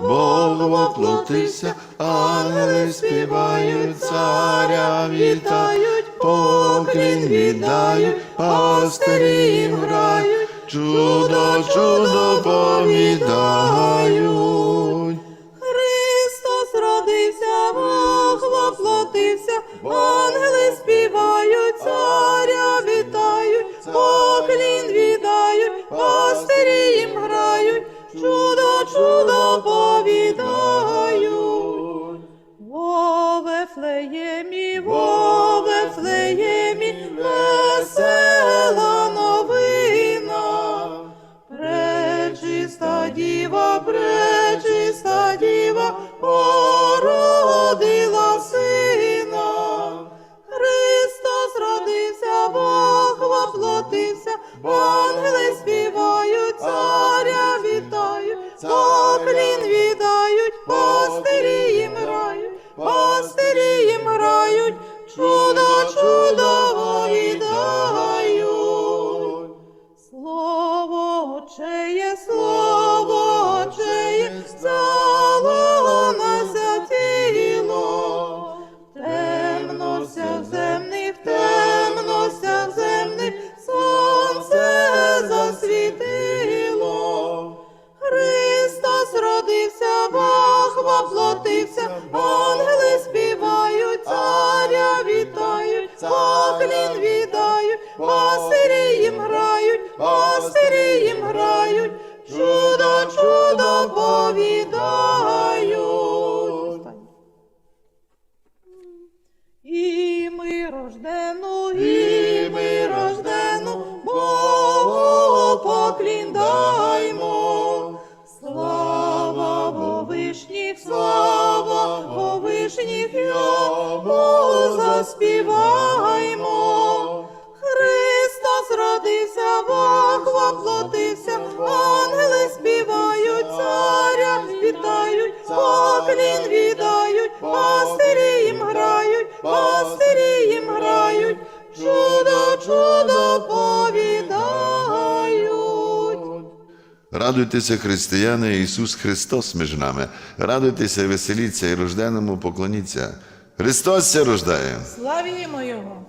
Бог воплотився, ангели співають, царя вітають, поклін віддають, пастирі грають, чудо, чудо повідають. Христос родився, Бог воплотився, ангели співають, царя вітають, поклін віддають, пастирі їм грають, воплотився, ангели співають, царя вітають, поклін віддають, пастирі їм грають, пастирі ангели співають, царя вітають, поклін віддають, пастирі їм грають, пастирі їм грають, чудо, чудо повідають. І ми рождену, і ми рождену, Богу поклін даймо. Слава Вовишніх, слава Вовишніх, йому заспіваймо. Христос родився, Бог воплотився, ангели співають, царя вітають, поклін віддають, Радуйтеся, християни, Ісус Христос між нами. Радуйтеся, веселіться і рожденому поклоніться. Христос ся рождає. Славімо Його!